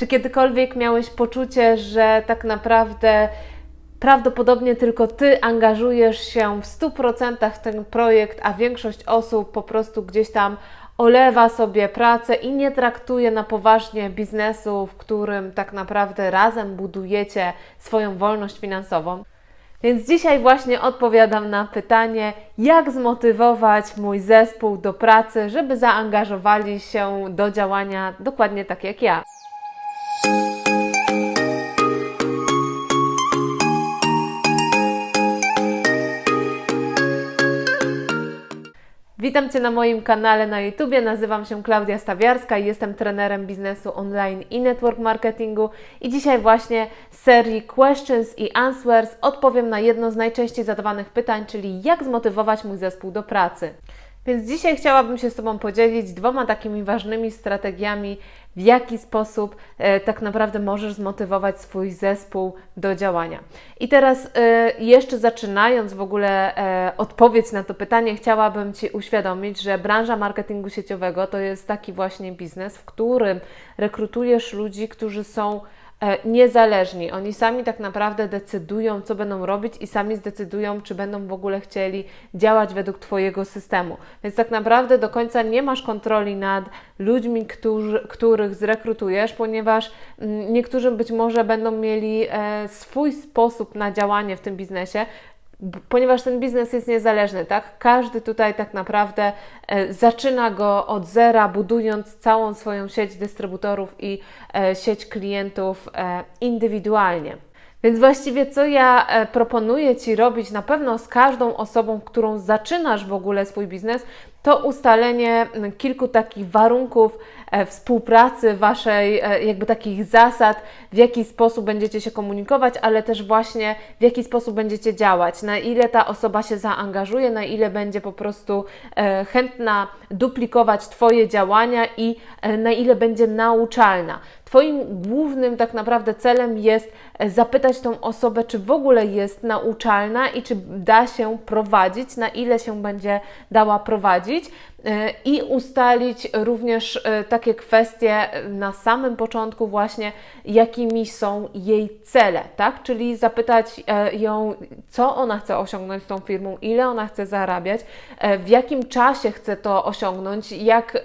Czy kiedykolwiek miałeś poczucie, że tak naprawdę prawdopodobnie tylko Ty angażujesz się w 100% w ten projekt, a większość osób po prostu gdzieś tam olewa sobie pracę i nie traktuje na poważnie biznesu, w którym tak naprawdę razem budujecie swoją wolność finansową? Więc dzisiaj właśnie odpowiadam na pytanie, jak zmotywować mój zespół do pracy, żeby zaangażowali się do działania dokładnie tak jak ja. Witam Cię na moim kanale na YouTubie. Nazywam się Klaudia Stawiarska i jestem trenerem biznesu online i network marketingu. I dzisiaj właśnie z serii Questions i Answers odpowiem na jedno z najczęściej zadawanych pytań, czyli jak zmotywować mój zespół do pracy. Więc dzisiaj chciałabym się z Tobą podzielić dwoma takimi ważnymi strategiami, w jaki sposób e, tak naprawdę możesz zmotywować swój zespół do działania. I teraz e, jeszcze zaczynając w ogóle e, odpowiedź na to pytanie, chciałabym Ci uświadomić, że branża marketingu sieciowego to jest taki właśnie biznes, w którym rekrutujesz ludzi, którzy są niezależni. Oni sami tak naprawdę decydują, co będą robić i sami zdecydują, czy będą w ogóle chcieli działać według Twojego systemu. Więc tak naprawdę do końca nie masz kontroli nad ludźmi, którzy, których zrekrutujesz, ponieważ mm, niektórzy być może będą mieli e, swój sposób na działanie w tym biznesie, ponieważ ten biznes jest niezależny, tak? Każdy tutaj tak naprawdę e, zaczyna go od zera, budując całą swoją sieć dystrybutorów i e, sieć klientów e, indywidualnie. Więc właściwie co ja proponuję Ci robić na pewno z każdą osobą, którą zaczynasz w ogóle swój biznes, to ustalenie kilku takich warunków e, współpracy, Waszej, e, jakby takich zasad, w jaki sposób będziecie się komunikować, ale też właśnie w jaki sposób będziecie działać, na ile ta osoba się zaangażuje, na ile będzie po prostu e, chętna duplikować Twoje działania i na ile będzie nauczalna. Twoim głównym tak naprawdę celem jest zapytać tą osobę, czy w ogóle jest nauczalna i czy da się prowadzić, na ile się będzie dała prowadzić e, i ustalić również e, takie kwestie na samym początku właśnie, jakimi są jej cele, tak? Czyli zapytać e, ją, co ona chce osiągnąć z tą firmą, ile ona chce zarabiać, w jakim czasie chce to osiągnąć, jak,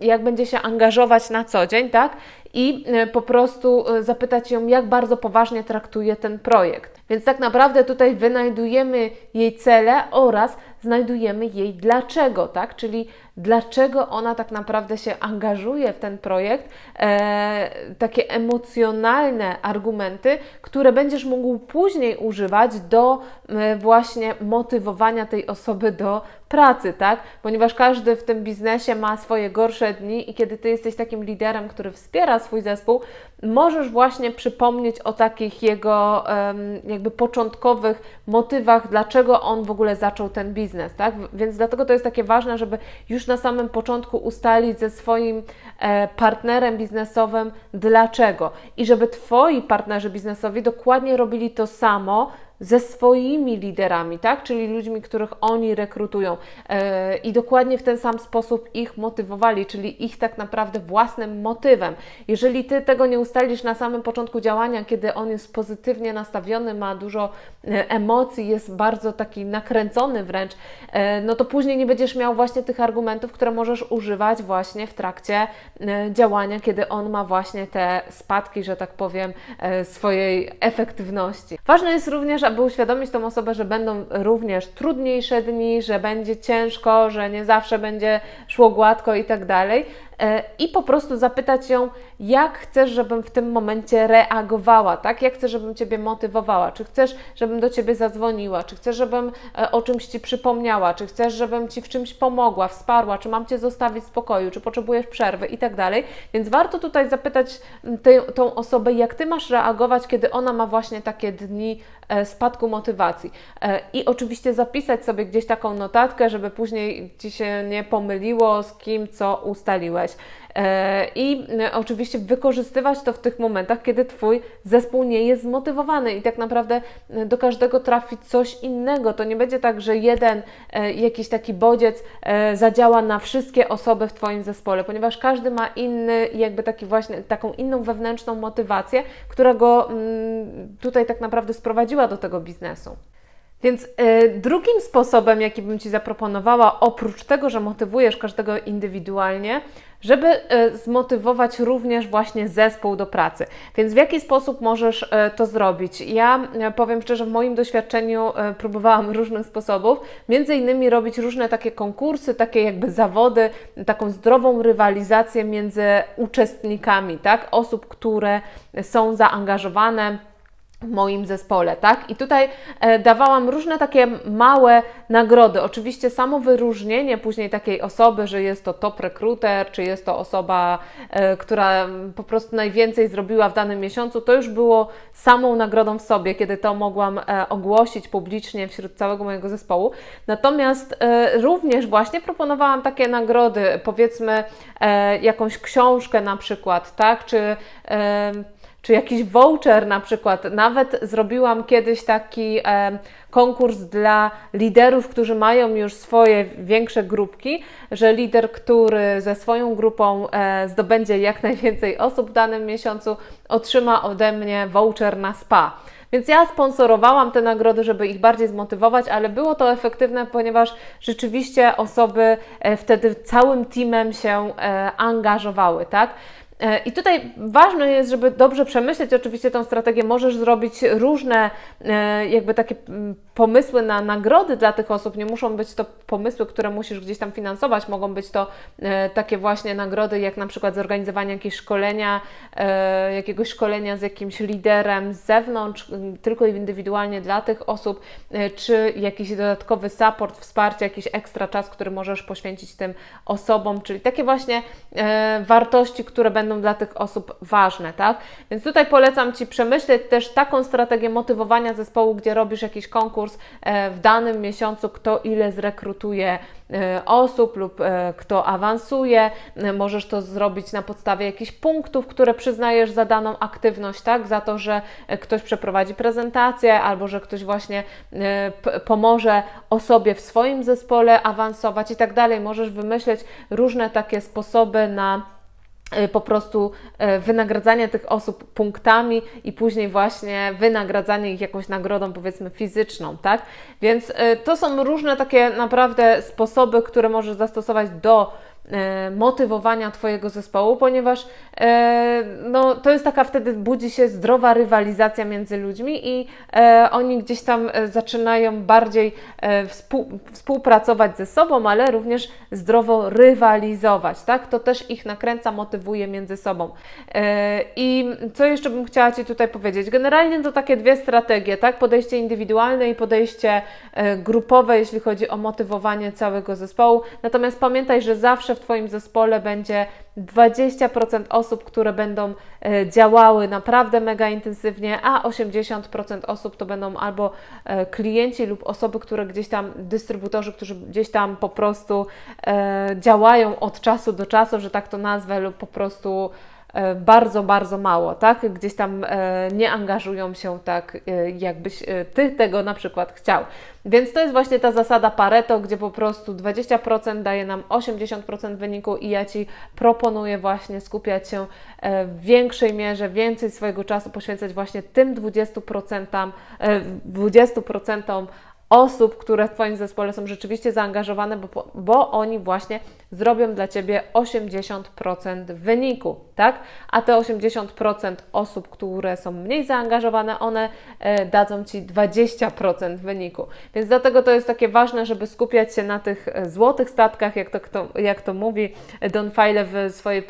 jak będzie się angażować na co dzień, tak? i po prostu zapytać ją, jak bardzo poważnie traktuje ten projekt. Więc tak naprawdę tutaj wynajdujemy jej cele oraz znajdujemy jej dlaczego, tak? Czyli dlaczego ona tak naprawdę się angażuje w ten projekt, e, takie emocjonalne argumenty, które będziesz mógł później używać do e, właśnie motywowania tej osoby do pracy, tak? Ponieważ każdy w tym biznesie ma swoje gorsze dni i kiedy ty jesteś takim liderem, który wspiera swój zespół, możesz właśnie przypomnieć o takich jego um, jakby początkowych motywach, dlaczego on w ogóle zaczął ten biznes, tak? Więc dlatego to jest takie ważne, żeby już na samym początku ustalić ze swoim e, partnerem biznesowym dlaczego i żeby twoi partnerzy biznesowi dokładnie robili to samo, ze swoimi liderami, tak? czyli ludźmi, których oni rekrutują yy, i dokładnie w ten sam sposób ich motywowali, czyli ich tak naprawdę własnym motywem. Jeżeli ty tego nie ustalisz na samym początku działania, kiedy on jest pozytywnie nastawiony, ma dużo yy, emocji, jest bardzo taki nakręcony wręcz, yy, no to później nie będziesz miał właśnie tych argumentów, które możesz używać właśnie w trakcie działania, kiedy on ma właśnie te spadki, że tak powiem, swojej efektywności. Ważne jest również, aby uświadomić tą osobę, że będą również trudniejsze dni, że będzie ciężko, że nie zawsze będzie szło gładko i tak dalej, i po prostu zapytać ją, jak chcesz, żebym w tym momencie reagowała, tak? Jak chcesz, żebym Ciebie motywowała? Czy chcesz, żebym do Ciebie zadzwoniła? Czy chcesz, żebym e, o czymś Ci przypomniała? Czy chcesz, żebym Ci w czymś pomogła, wsparła? Czy mam Cię zostawić w spokoju? Czy potrzebujesz przerwy? I tak dalej. Więc warto tutaj zapytać tę, tą osobę, jak Ty masz reagować, kiedy ona ma właśnie takie dni e, spadku motywacji. I oczywiście zapisać sobie gdzieś taką notatkę, żeby później Ci się nie pomyliło, z kim co ustaliłeś E, I e, oczywiście wykorzystywać to w tych momentach, kiedy Twój zespół nie jest zmotywowany i tak naprawdę e, do każdego trafi coś innego. To nie będzie tak, że jeden jakiś taki bodziec zadziała na wszystkie osoby w Twoim zespole, ponieważ każdy ma inny, jakby taki właśnie, taką inną wewnętrzną motywację, która go mm, tutaj tak naprawdę sprowadziła do tego biznesu. Więc y, drugim sposobem, jaki bym Ci zaproponowała, oprócz tego, że motywujesz każdego indywidualnie, żeby y, zmotywować również właśnie zespół do pracy. Więc w jaki sposób możesz y, to zrobić? Ja powiem szczerze, w moim doświadczeniu próbowałam różnych sposobów, między innymi robić różne takie konkursy, takie jakby zawody, taką zdrową rywalizację między uczestnikami, tak? Osób, które są zaangażowane w moim zespole, tak? I tutaj e, dawałam różne takie małe nagrody. Oczywiście samo wyróżnienie później takiej osoby, że jest to top rekruter, czy jest to osoba, e, która po prostu najwięcej zrobiła w danym miesiącu, to już było samą nagrodą w sobie, kiedy to mogłam e, ogłosić publicznie wśród całego mojego zespołu. Natomiast e, również właśnie proponowałam takie nagrody, powiedzmy e, jakąś książkę na przykład, tak? Czy e, czy jakiś voucher na przykład. Nawet zrobiłam kiedyś taki e, konkurs dla liderów, którzy mają już swoje większe grupki, że lider, który ze swoją grupą e, zdobędzie jak najwięcej osób w danym miesiącu, otrzyma ode mnie voucher na spa. Więc ja sponsorowałam te nagrody, żeby ich bardziej zmotywować, ale było to efektywne, ponieważ rzeczywiście osoby e, wtedy całym teamem się e, angażowały, tak? E, I tutaj ważne jest, żeby dobrze przemyśleć oczywiście tą strategię. Możesz zrobić różne e, jakby takie mm, pomysły na nagrody dla tych osób. Nie muszą być to pomysły, które musisz gdzieś tam finansować. Mogą być to e, takie właśnie nagrody, jak na przykład zorganizowanie jakiegoś szkolenia, jakiegoś szkolenia z jakimś liderem z zewnątrz, tylko indywidualnie dla tych osób, czy jakiś dodatkowy support, wsparcie, jakiś ekstra czas, który możesz poświęcić tym osobom, czyli takie właśnie wartości, które będą będą dla tych osób ważne, tak? Więc tutaj polecam Ci przemyśleć też taką strategię motywowania zespołu, gdzie robisz jakiś konkurs e, w danym miesiącu, kto ile zrekrutuje e, osób lub e, kto awansuje. Możesz to zrobić na podstawie jakichś punktów, które przyznajesz za daną aktywność, tak? Za to, że ktoś przeprowadzi prezentację albo że ktoś właśnie pomoże osobie w swoim zespole awansować i tak dalej. Możesz wymyśleć różne takie sposoby na po prostu y, wynagradzanie tych osób punktami i później właśnie wynagradzanie ich jakąś nagrodą, powiedzmy fizyczną, tak? Więc y, to są różne takie naprawdę sposoby, które możesz zastosować do motywowania Twojego zespołu, ponieważ e, no, to jest taka wtedy budzi się zdrowa rywalizacja między ludźmi i e, oni gdzieś tam zaczynają bardziej współ, współpracować ze sobą, ale również zdrowo rywalizować, tak? To też ich nakręca, motywuje między sobą. I co jeszcze bym chciała Ci tutaj powiedzieć? Generalnie to takie dwie strategie, tak? Podejście indywidualne i podejście grupowe, jeśli chodzi o motywowanie całego zespołu. Natomiast pamiętaj, że zawsze w Twoim zespole będzie 20% osób, które będą e, działały naprawdę mega intensywnie, a 80% osób to będą albo e, klienci lub osoby, które gdzieś tam, dystrybutorzy, którzy gdzieś tam po prostu e, działają od czasu do czasu, że tak to nazwę, lub po prostu bardzo, bardzo mało, tak? Gdzieś tam nie angażują się tak, jakbyś Ty tego na przykład chciał. Więc to jest właśnie ta zasada Pareto, gdzie po prostu 20% daje nam 80% wyniku i ja Ci proponuję właśnie skupiać się e, w większej mierze, więcej swojego czasu poświęcać właśnie tym 20%, 20% osób, które w Twoim zespole są rzeczywiście zaangażowane, bo, bo oni właśnie zrobią dla Ciebie 80% wyniku, tak? A te 80% osób, które są mniej zaangażowane, one e, dadzą Ci 20% wyniku. Więc dlatego to jest takie ważne, żeby skupiać się na tych e, złotych statkach, jak to, kto, jak to mówi Don File w swojej, e,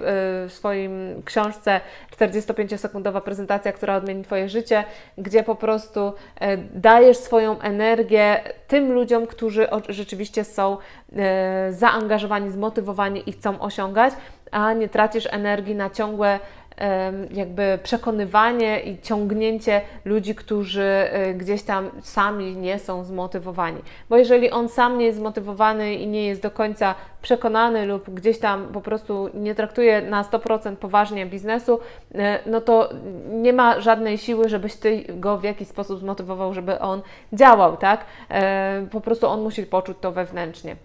w swoim książce 45-sekundowa prezentacja, która odmieni Twoje życie, gdzie po prostu dajesz swoją energię tym ludziom, którzy rzeczywiście są zaangażowani, zmotywowani i chcą osiągać, a nie tracisz energii na ciągłe em, jakby przekonywanie i ciągnięcie ludzi, którzy e, gdzieś tam sami nie są zmotywowani. Bo jeżeli on sam nie jest zmotywowany i nie jest do końca przekonany lub gdzieś tam po prostu nie traktuje na 100% poważnie biznesu, e, no to nie ma żadnej siły, żebyś ty go w jakiś sposób zmotywował, żeby on działał, tak? E, Po prostu on musi poczuć to wewnętrznie.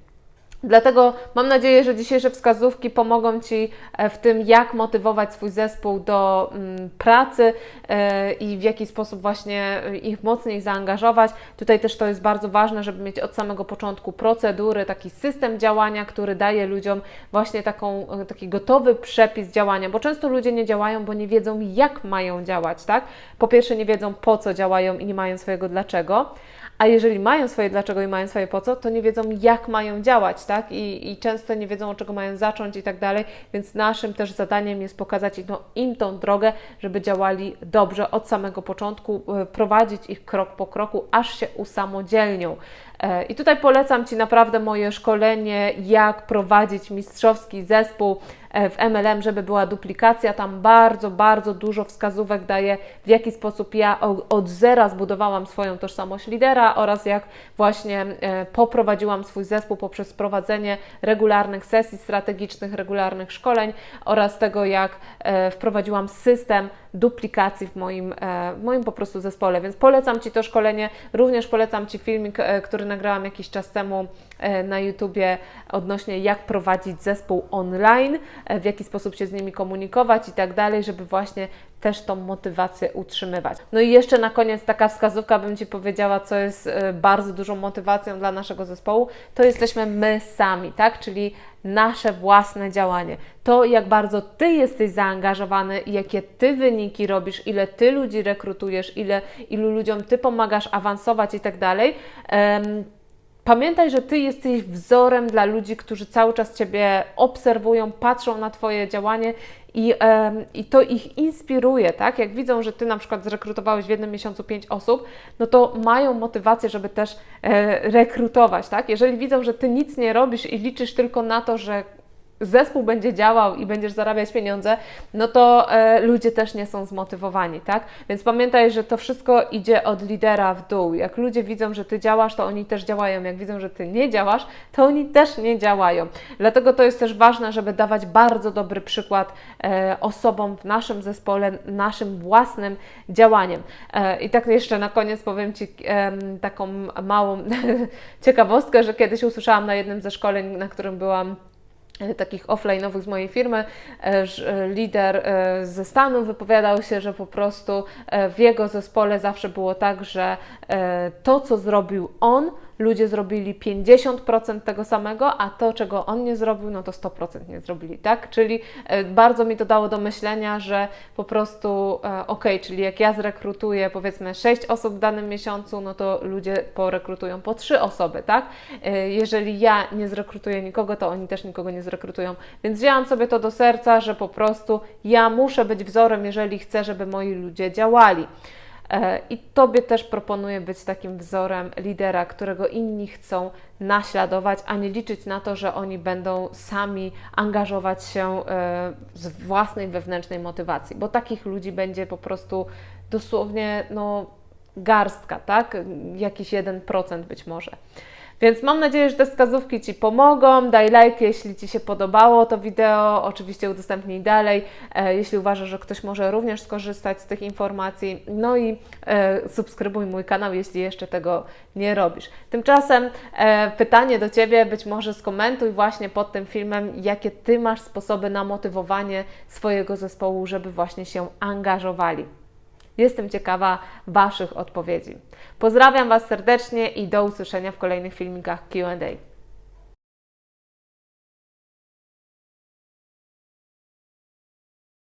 Dlatego mam nadzieję, że dzisiejsze wskazówki pomogą Ci e, w tym, jak motywować swój zespół do mm, pracy e, i w jaki sposób właśnie e, ich mocniej zaangażować. Tutaj też to jest bardzo ważne, żeby mieć od samego początku procedury, taki system działania, który daje ludziom właśnie taką, taki gotowy przepis działania, bo często ludzie nie działają, bo nie wiedzą, jak mają działać, tak? Po pierwsze, nie wiedzą, po co działają i nie mają swojego dlaczego. A jeżeli mają swoje dlaczego i mają swoje po co, to nie wiedzą, jak mają działać, tak? I, i często nie wiedzą, od czego mają zacząć i tak dalej. Więc naszym też zadaniem jest pokazać im, no, im tą drogę, żeby działali dobrze od samego początku, e, prowadzić ich krok po kroku, aż się usamodzielnią. E, I tutaj polecam Ci naprawdę moje szkolenie, jak prowadzić mistrzowski zespół w MLM, żeby była duplikacja. Tam bardzo, bardzo dużo wskazówek daję, w jaki sposób ja od zera zbudowałam swoją tożsamość lidera oraz jak właśnie e, poprowadziłam swój zespół poprzez prowadzenie regularnych sesji strategicznych, regularnych szkoleń oraz tego, jak e, wprowadziłam system duplikacji w moim, e, w moim po prostu zespole. Więc polecam Ci to szkolenie. Również polecam Ci filmik, e, który nagrałam jakiś czas temu e, na YouTubie odnośnie jak prowadzić zespół online, e, w jaki sposób się z nimi komunikować i tak dalej, żeby właśnie też tą motywację utrzymywać. No i jeszcze na koniec taka wskazówka bym Ci powiedziała, co jest e, bardzo dużą motywacją dla naszego zespołu, to jesteśmy my sami, tak? Czyli nasze własne działanie. To, jak bardzo Ty jesteś zaangażowany jakie Ty wyniki robisz, ile Ty ludzi rekrutujesz, ile, ilu ludziom Ty pomagasz awansować i tak dalej. Pamiętaj, że Ty jesteś wzorem dla ludzi, którzy cały czas Ciebie obserwują, patrzą na Twoje działanie i, em, i to ich inspiruje, tak? Jak widzą, że Ty na przykład zrekrutowałeś w jednym miesiącu pięć osób, no to mają motywację, żeby też e, rekrutować, tak? Jeżeli widzą, że Ty nic nie robisz i liczysz tylko na to, że zespół będzie działał i będziesz zarabiać pieniądze, no to e, ludzie też nie są zmotywowani, tak? Więc pamiętaj, że to wszystko idzie od lidera w dół. Jak ludzie widzą, że ty działasz, to oni też działają. Jak widzą, że ty nie działasz, to oni też nie działają. Dlatego to jest też ważne, żeby dawać bardzo dobry przykład e, osobom w naszym zespole, naszym własnym działaniem. E, I tak jeszcze na koniec powiem Ci em, taką małą ciekawostkę, że kiedyś usłyszałam na jednym ze szkoleń, na którym byłam e, takich offline'owych z mojej firmy, e, że lider e, ze Stanów wypowiadał się, że po prostu e, w jego zespole zawsze było tak, że e, to, co zrobił on, ludzie zrobili 50% tego samego, a to, czego on nie zrobił, no to 100% nie zrobili, tak? Czyli e, bardzo mi to dało do myślenia, że po prostu, e, ok, czyli jak ja zrekrutuję powiedzmy 6 osób w danym miesiącu, no to ludzie porekrutują po 3 osoby, tak? E, Jeżeli ja nie zrekrutuję nikogo, to oni też nikogo nie zrekrutują. Więc wzięłam sobie to do serca, że po prostu ja muszę być wzorem, jeżeli chcę, żeby moi ludzie działali. E, I Tobie też proponuję być takim wzorem lidera, którego inni chcą naśladować, a nie liczyć na to, że oni będą sami angażować się e, z własnej wewnętrznej motywacji, bo takich ludzi będzie po prostu dosłownie no, garstka, tak? Jakiś 1% być może. Więc mam nadzieję, że te wskazówki Ci pomogą. Daj like, jeśli Ci się podobało to wideo. Oczywiście udostępnij dalej, e, jeśli uważasz, że ktoś może również skorzystać z tych informacji. No i e, subskrybuj mój kanał, jeśli jeszcze tego nie robisz. Tymczasem e, pytanie do Ciebie, być może skomentuj właśnie pod tym filmem, jakie Ty masz sposoby na motywowanie swojego zespołu, żeby właśnie się angażowali. Jestem ciekawa Waszych odpowiedzi. Pozdrawiam Was serdecznie i do usłyszenia w kolejnych filmikach QA.